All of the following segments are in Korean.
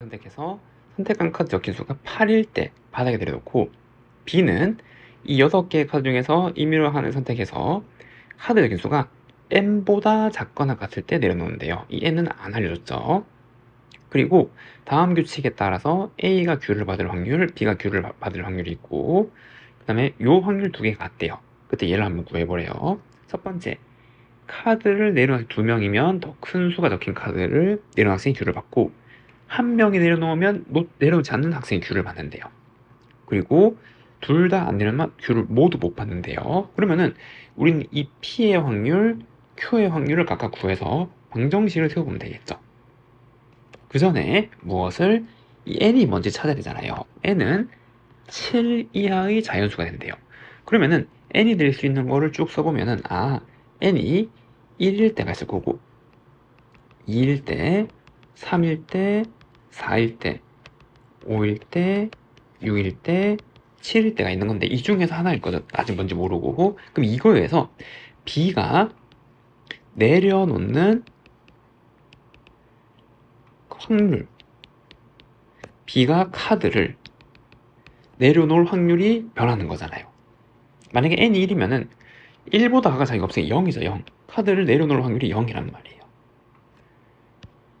선택해서 선택한 카드 적힌수가 8일 때 바닥에 내려놓고 B는 이 6개의 카드 중에서 임의로 하나를 선택해서 카드 적힌수가 n보다 작거나 같을 때 내려놓는데요. 이 n은 안 알려줬죠. 그리고 다음 규칙에 따라서 A가 Q를 받을 확률, B가 바- 받을 확률이 있고 그 다음에 요 확률 두 개가 같대요. 그때 얘를 한번 구해보래요. 첫 번째, 카드를 내려놓은 두 명이면 더 큰 수가 적힌 카드를 내려놓은 학생이 Q를 받고 한 명이 내려놓으면 놓- 내려놓지 않는 학생이 Q를 받는데요. 그리고 둘 다 안 내려놓으면 Q를 모두 못 받는데요. 그러면은 우리는 이 P의 확률, Q의 확률을 각각 구해서 방정식을 세워보면 되겠죠. 그 전에 무엇을 이 n이 뭔지 찾아야 되잖아요. n은 7 이하의 자연수가 된대요. 그러면은 n이 될 수 있는 거를 쭉 써보면은 아 n이 1일 때가 있을 거고 2일 때, 3일 때, 4일 때, 5일 때, 6일 때, 7일 때가 있는 건데 이 중에서 하나일 거죠. 아직 뭔지 모르고 그럼 이거에서 b가 내려놓는 확률 B가 카드를 내려놓을 확률이 변하는 거잖아요. 만약에 n이 1이면은 1보다 가가 자기가 없으니까 0이죠, 0. 카드를 내려놓을 확률이 0이란 말이에요.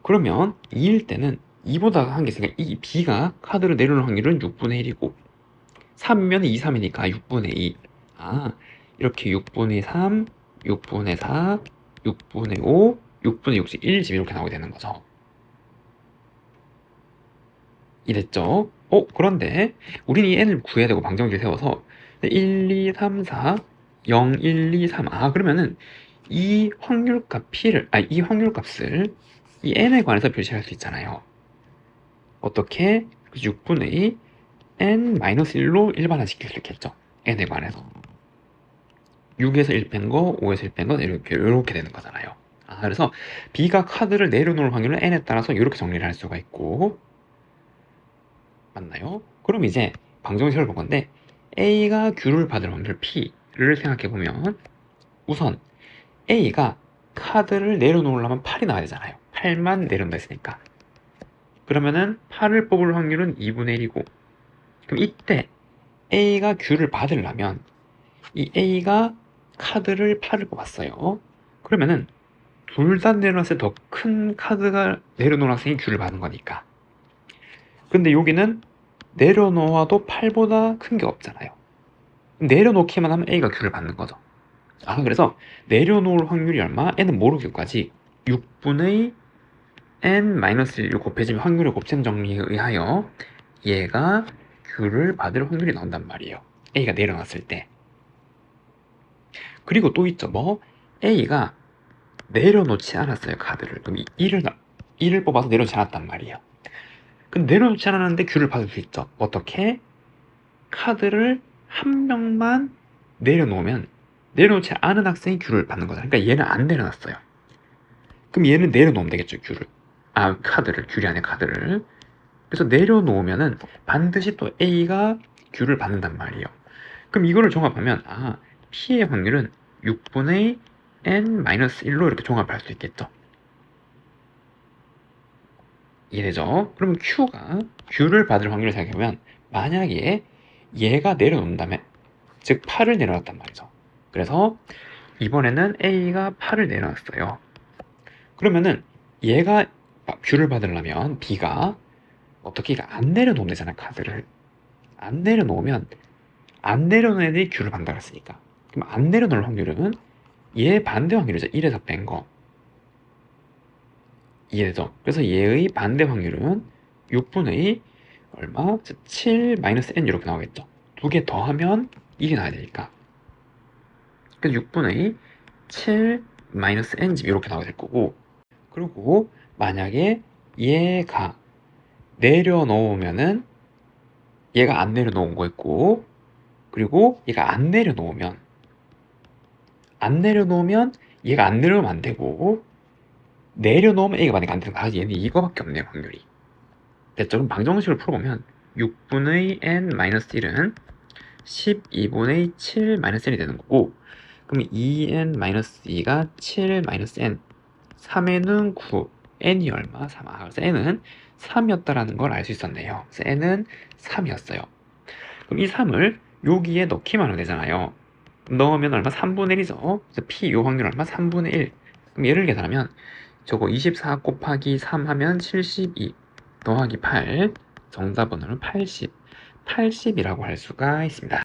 그러면 2일 때는 2보다 한게 있으니까 이 B가 카드를 내려놓을 확률은 6분의 1이고 3이면 2, 3이니까 6분의 2. 아, 이렇게 6분의 3, 6분의 4, 6분의 5, 6분의 60, 1, 집 이렇게 나오게 되는 거죠. 이랬죠? 어, 그런데 우리는 이 n을 구해야 되고 방정식을 세워서 1, 2, 3, 4, 0, 1, 2, 3. 아, 그러면은 이 확률값 p를, 아, 이 확률값을 이 n에 관해서 표시할 수 있잖아요. 어떻게? 6분의 n-1로 일반화시킬 수 있겠죠. n에 관해서. 6에서 1 뺀 거, 5에서 1 뺀 거, 이렇게, 이렇게 되는 거잖아요. 아, 그래서 B가 카드를 내려놓을 확률은 n에 따라서 이렇게 정리를 할 수가 있고, 맞나요? 그럼 이제 방정식을 볼 건데 A가 Q를 받을 확률 P를 생각해 보면 우선 A가 카드를 내려놓으려면 8이 나와야 되잖아요. 8만 내려놓는다 했으니까. 그러면은 8을 뽑을 확률은 2분의 1이고 그럼 이때 A가 Q를 받으려면 이 A가 카드를 8을 뽑았어요. 그러면은 둘 다 내려놨을 때 더 큰 카드가 내려놓은 학생이 Q를 받는 거니까. 근데 여기는 내려놓아도 8보다 큰 게 없잖아요. 내려놓기만 하면 A가 Q를 받는 거죠. 아, 그래서 내려놓을 확률이 얼마? N은 모르기까지 6분의 N-1을 곱해주면 확률을 곱셈 정리에 의하여 얘가 Q를 받을 확률이 나온단 말이에요. A가 내려놨을 때. 그리고 또 있죠. 뭐? A가 내려놓지 않았어요. 카드를. 그럼 1을, 1을 뽑아서 내려놓지 않았단 말이에요. 근데 내려놓지 않았는데 큐를 받을 수 있죠. 어떻게? 카드를 한 명만 내려놓으면 내려놓지 않은 학생이 큐를 받는 거죠. 그러니까 얘는 안 내려놨어요. 그럼 얘는 내려놓으면 되겠죠, 큐를. 아, 카드를, 큐리 안에 카드를. 그래서 내려놓으면은 반드시 또 A가 큐를 받는단 말이에요. 그럼 이거를 종합하면, 아, P의 확률은 6분의 N-1로 이렇게 종합할 수 있겠죠. 이해되죠? 그러면 Q가 Q를 받을 확률을 생각해보면 만약에 얘가 내려놓는다면 즉 8을 내려놨단 말이죠. 그래서 이번에는 A가 8을 내려놨어요. 그러면은 얘가 Q를 받으려면 B가 어떻게 안 내려놓으면 되잖아 카드를 안 내려놓으면 안 내려놓은 애들이 Q를 받는다 그랬으니까 그럼 안 내려놓을 확률은 얘 반대 확률이죠 1에서 뺀거 이해되죠? 그래서 얘의 반대 확률은 6분의 얼마? 7 마이너스 n 이렇게 나오겠죠. 두 개 더하면 이게 나와야 되니까. 그래서 6분의 7 마이너스 n 집 이렇게 나오게 될 거고. 그리고 만약에 얘가 내려놓으면은 얘가 안 내려놓은 거 있고 그리고 얘가 안 내려놓으면 안 내려놓으면 얘가 안 내려오면 안 되고 내려놓으면 A가 만약에 안 되는 거야. 얘는 이거밖에 없네요, 확률이. 됐죠? 그럼 방정식을 풀어보면 6분의 n-1은 12분의 7-n이 되는 거고 그럼 2n-2가 7-n 3에는 9 n이 얼마? 3 아, 그래서 n은 3이었다라는 걸 알 수 있었네요. 그래서 n은 3이었어요. 그럼 이 3을 여기에 넣기만 하면 되잖아요. 넣으면 얼마? 3분의 1이죠. 그래서 p 요 확률 얼마? 3분의 1. 그럼 얘를 계산하면 저거 24 곱하기 3 하면 72 더하기 8 정답은 80. 80이라고 할 수가 있습니다.